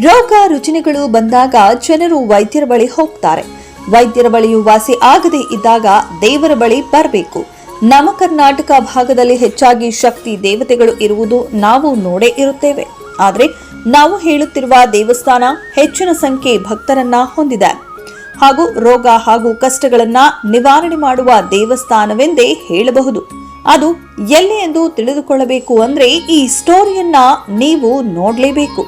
ರೋಗ ರುಜಿನಗಳು ಬಂದಾಗ ಜನರು ವೈದ್ಯರ ಬಳಿ ಹೋಗ್ತಾರೆ. ವೈದ್ಯರ ಬಳಿಯೂ ವಾಸಿ ಆಗದೆ ಇದ್ದಾಗ ದೇವರ ಬಳಿ ಬರಬೇಕು. ನಮ್ಮ ಕರ್ನಾಟಕ ಭಾಗದಲ್ಲಿ ಹೆಚ್ಚಾಗಿ ಶಕ್ತಿ ದೇವತೆಗಳು ಇರುವುದು ನಾವು ನೋಡೇ ಇರುತ್ತೇವೆ. ಆದರೆ ನಾವು ಹೇಳುತ್ತಿರುವ ದೇವಸ್ಥಾನ ಹೆಚ್ಚಿನ ಸಂಖ್ಯೆ ಭಕ್ತರನ್ನ ಹೊಂದಿದೆ. ಹಾಗೂ ರೋಗ ಹಾಗೂ ಕಷ್ಟಗಳನ್ನ ನಿವಾರಣೆ ಮಾಡುವ ದೇವಸ್ಥಾನವೆಂದೇ ಹೇಳಬಹುದು. ಅದು ಎಲ್ಲಿ ಎಂದು ತಿಳಿದುಕೊಳ್ಳಬೇಕು ಅಂದ್ರೆ ಈ ಸ್ಟೋರಿಯನ್ನ ನೀವು ನೋಡಲೇಬೇಕು.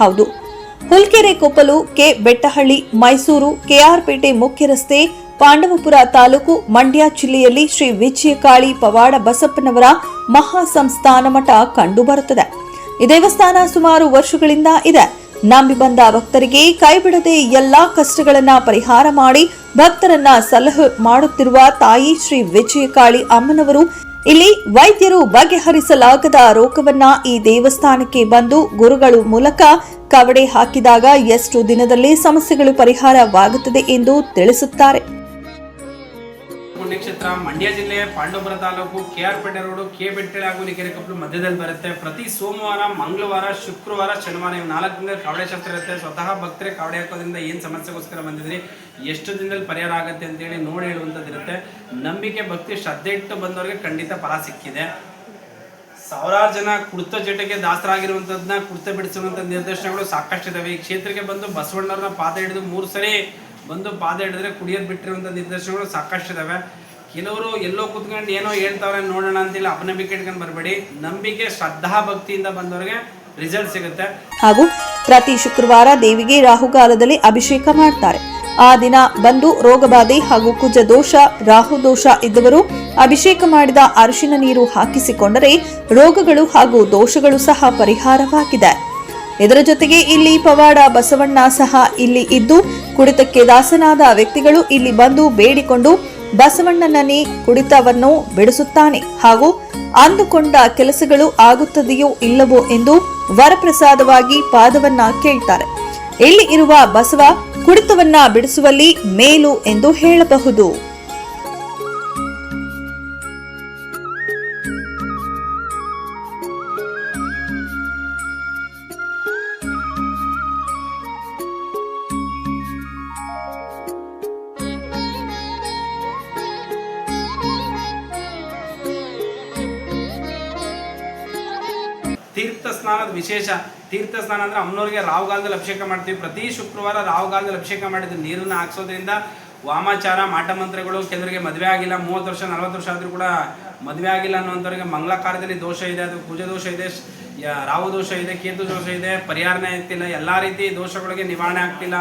ಹೌದು. ಹುಲ್ಕೆರೆ ಕೊಪ್ಪಲು ಕೆ. ಬೆಟ್ಟಹಳ್ಳಿ, ಮೈಸೂರು, ಕೆಆರ್ಪೇಟೆ ಮುಖ್ಯ ರಸ್ತೆ, ಪಾಂಡವಪುರ ತಾಲೂಕು, ಮಂಡ್ಯ ಜಿಲ್ಲೆಯಲ್ಲಿ ಶ್ರೀ ವಿಜಯಕಾಳಿ ಪವಾಡ ಬಸಪ್ಪನವರ ಮಹಾ ಸಂಸ್ಥಾನ ಮಠ ಕಂಡುಬರುತ್ತದೆ. ಈ ದೇವಸ್ಥಾನ ಸುಮಾರು ವರ್ಷಗಳಿಂದ ಇದೆ. ನಂಬಿ ಬಂದ ಭಕ್ತರಿಗೆ ಕೈಬಿಡದೆ ಎಲ್ಲಾ ಕಷ್ಟಗಳನ್ನ ಪರಿಹಾರ ಮಾಡಿ ಭಕ್ತರನ್ನ ಸಲಹೆ ಮಾಡುತ್ತಿರುವ ತಾಯಿ ಶ್ರೀ ವಿಜಯಕಾಳಿ ಅಮ್ಮನವರು ಇಲ್ಲಿ ವೈದ್ಯರು ಬಗೆಹರಿಸಲಾಗದ ರೋಗವನ್ನ ಈ ದೇವಸ್ಥಾನಕ್ಕೆ ಬಂದು ಗುರುಗಳು ಮೂಲಕ ಕವಡೆ ಹಾಕಿದಾಗ ಎಷ್ಟು ದಿನದಲ್ಲಿ ಸಮಸ್ಯೆಗಳು ಪರಿಹಾರವಾಗುತ್ತದೆ ಎಂದು ತಿಳಿಸುತ್ತಾರೆ. ಪುಣ್ಯಕ್ಷೇತ್ರ ಮಂಡ್ಯ ಜಿಲ್ಲೆ, Pandavapura taluk K R Pete road K Bettale ಹಾಗೂ ನಿಕೆರೆ ಕಪ್ಪಲು ಮಧ್ಯದಲ್ಲಿ ಬರುತ್ತೆ. ಪ್ರತಿ ಸೋಮವಾರ, ಮಂಗಳವಾರ, ಶುಕ್ರವಾರ, ಶನಿವಾರ ಇವು ನಾಲ್ಕು ದಿನ ಕಾವಡೆ ಶಾಸ್ತ್ರ ಇರುತ್ತೆ. ಸ್ವತಃ ಭಕ್ತರೇ ಕಾವಡೆ ಹಾಕೋದ್ರಿಂದ ಏನು ಸಮಸ್ಯೆಗೋಸ್ಕರ ಬಂದಿದ್ರಿ? ಎಷ್ಟು ದಿನದಲ್ಲಿ ಪರಿಹಾರ ಆಗುತ್ತೆ ಅಂತೇಳಿ ನೋಡಿ ಹೇಳುವಂಥದ್ದು ಇರುತ್ತೆ. ನಂಬಿಕೆ, ಭಕ್ತಿ, ಶ್ರದ್ಧೆ ಇಟ್ಟು ಬಂದವರಿಗೆ ಖಂಡಿತ ಫಲ ಸಿಕ್ಕಿದೆ. ಸಾವಿರಾರು ಜನ ಕುರ್ತ ಜಟಕ್ಕೆ ದಾಸರಾಗಿರುವಂಥದ್ದನ್ನ ಕುರ್ತ ಬಿಡಿಸುವಂಥ ನಿರ್ದೇಶನಗಳು ಸಾಕಷ್ಟು ಇದಾವೆ ಈ ಕ್ಷೇತ್ರಕ್ಕೆ ಬಂದು ಬಸವಣ್ಣವ್ರನ್ನ ಪಾದ ಹಿಡಿದು ಮೂರು ಸರಿ ಬಂದು ಪಾದ ಹಿಡಿದ್ರೆ ಕುಡಿಯೋದು ಬಿಟ್ಟಿರುವಂಥ ನಿದರ್ಶನಗಳು ಸಾಕಷ್ಟು ಇದಾವೆ. ಕೆಲವರು ಎಲ್ಲೋ ಕುತ್ಕೊಂಡು ಏನೋ ಹೇಳ್ತಾವ್ರೆ ನೋಡೋಣ ಅಂತೇಳಿ ಅಪನಂಬಿಕೆ ಇಟ್ಕೊಂಡು ಬರಬೇಡಿ. ನಂಬಿಕೆ, ಶ್ರದ್ಧಾ ಭಕ್ತಿಯಿಂದ ಬಂದವರಿಗೆ ರಿಸಲ್ಟ್ ಸಿಗುತ್ತೆ. ಹಾಗೂ ಪ್ರತಿ ಶುಕ್ರವಾರ ದೇವಿಗೆ ರಾಹುಕಾಲದಲ್ಲಿ ಅಭಿಷೇಕ ಮಾಡ್ತಾರೆ. ಆ ದಿನ ಬಂದು ರೋಗಬಾಧೆ ಹಾಗೂ ಕುಜ ದೋಷ, ರಾಹು ದೋಷ ಇದ್ದವರು ಅಭಿಷೇಕ ಮಾಡಿದ ಅರಿಶಿನ ನೀರು ಹಾಕಿಸಿಕೊಂಡರೆ ರೋಗಗಳು ಹಾಗೂ ದೋಷಗಳು ಸಹ ಪರಿಹಾರವಾಗಿದೆ. ಇದರ ಜೊತೆಗೆ ಇಲ್ಲಿ ಪವಾಡ ಬಸವಣ್ಣ ಸಹ ಇಲ್ಲಿ ಇದ್ದು, ಕುಡಿತಕ್ಕೆ ದಾಸನಾದ ವ್ಯಕ್ತಿಗಳು ಇಲ್ಲಿ ಬಂದು ಬೇಡಿಕೊಂಡು ಬಸವಣ್ಣನನ್ನೇ ಕುಡಿತವನ್ನು ಬಿಡಿಸುತ್ತಾನೆ. ಹಾಗೂ ಅಂದುಕೊಂಡ ಕೆಲಸಗಳು ಆಗುತ್ತದೆಯೋ ಇಲ್ಲವೋ ಎಂದು ವರಪ್ರಸಾದವಾಗಿ ಪಾದವನ್ನ ಕೇಳ್ತಾರೆ. ಇಲ್ಲಿ ಇರುವ ಬಸವ ಕುಡಿತವನ್ನ ಬಿಡಿಸುವಲ್ಲಿ ಮೇಲು ಎಂದು ಹೇಳಬಹುದು. ಸ್ನಾನದ ವಿಶೇಷ. ತೀರ್ಥ ಸ್ನಾನ ಅಂದ್ರೆ ಅಮ್ಮನವ್ರಿಗೆ ರಾಹುಗಾಲದಲ್ಲಿ ಅಭಿಷೇಕ ಮಾಡ್ತೀವಿ. ಪ್ರತಿ ಶುಕ್ರವಾರ ರಾಹುಗಾಲದಲ್ಲಿ ಅಭಿಷೇಕ ಮಾಡಿದ ನೀರನ್ನು ಹಾಕ್ಸೋದ್ರಿಂದ ವಾಮಾಚಾರ, ಮಾಟ ಮಂತ್ರಗಳು, ಕೆಲವರಿಗೆ ಮದುವೆ ಆಗಿಲ್ಲ, ಮೂವತ್ತು ವರ್ಷ, ನಲವತ್ತು ವರ್ಷ ಆದರೂ ಕೂಡ ಮದುವೆ ಆಗಿಲ್ಲ ಅನ್ನೋಂಥವ್ರಿಗೆ ಮಂಗಳ ಕಾರ್ಯದಲ್ಲಿ ದೋಷ ಇದೆ, ಅದು ಕುಜ ದೋಷ ಇದೆ ರಾಹು ದೋಷ ಇದೆ, ಕೇತು ದೋಷ ಇದೆ, ಪರಿಹಾರನೇ ಆಗ್ತಿಲ್ಲ, ಎಲ್ಲ ರೀತಿ ದೋಷಗಳಿಗೆ ನಿವಾರಣೆ ಆಗ್ತಿಲ್ಲ.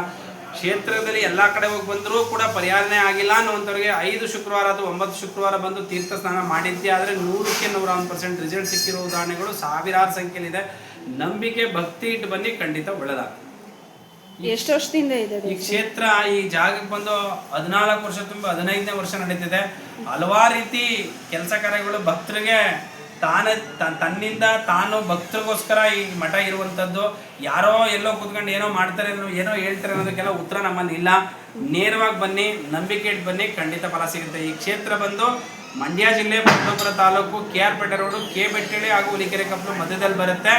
ಕ್ಷೇತ್ರದಲ್ಲಿ ಎಲ್ಲ ಕಡೆ ಹೋಗಿ ಬಂದರೂ ಕೂಡ ಪರಿಹಾರನೇ ಆಗಿಲ್ಲ ಅನ್ನುವಂಥವ್ರಿಗೆ ಐದು ಶುಕ್ರವಾರ ಅಥವಾ ಒಂಬತ್ತು ಶುಕ್ರವಾರ ಬಂದು ತೀರ್ಥ ಸ್ನಾನ ಮಾಡಿದ್ದೆ ಆದರೆ ನೂರಕ್ಕೆ ನೂರ ಒಂದು ಪರ್ಸೆಂಟ್ ರಿಸಲ್ಟ್ ಸಿಕ್ಕಿರೋ ಉದಾಹರಣೆಗಳು ಸಾವಿರಾರು ಸಂಖ್ಯೆಯಲ್ಲಿದೆ. ನಂಬಿಕೆ ಭಕ್ತಿ ಇಟ್ಟು ಬನ್ನಿ ಖಂಡಿತ ಒಳ್ಳೆದಾಗ್ತದೆ. ಎಷ್ಟು ವರ್ಷದಿಂದ ಇದೆ ಈ ಕ್ಷೇತ್ರ ಈ ಜಾಗಕ್ಕೆ ಬಂದು ಹದಿನಾಲ್ಕು ವರ್ಷ ತುಂಬ ಹದಿನೈದನೇ ವರ್ಷ ನಡೀತಿದೆ. ಹಲವಾರು ರೀತಿ ಕೆಲಸ ಕಾರ್ಯಗಳು ಭಕ್ತರಿಗೆ ತಾನೇ ತನ್ನಿಂದ ತಾನು ಭಕ್ತರಿಗೋಸ್ಕರ ಈ ಮಠ ಇರುವಂಥದ್ದು ಯಾರೋ ಎಲ್ಲೋ ಕೂತ್ಕೊಂಡು ಏನೋ ಮಾಡ್ತಾರೆ ಏನೋ ಹೇಳ್ತಾರೆ ಅನ್ನೋದಕ್ಕೆಲ್ಲ ಉತ್ತರ ನಮ್ಮಲ್ಲಿ ಇಲ್ಲ. ನೇರವಾಗಿ ಬನ್ನಿ, ನಂಬಿಕೆ ಇಟ್ಟು ಬನ್ನಿ, ಖಂಡಿತ ಫಲ ಸಿಗುತ್ತೆ. ಈ ಕ್ಷೇತ್ರ ಬಂದು ಮಂಡ್ಯ ಜಿಲ್ಲೆ Pattapura taluk, K R Pete road, K Bettahalli ಹಾಗೂ ಹುಲಿಕೆರೆ ಕಪ್ಪಲು ಮಧ್ಯದಲ್ಲಿ ಬರುತ್ತೆ.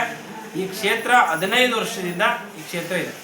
ಈ ಕ್ಷೇತ್ರ ಹದಿನೈದು ವರ್ಷದಿಂದ ಈ ಕ್ಷೇತ್ರ ಇದೆ.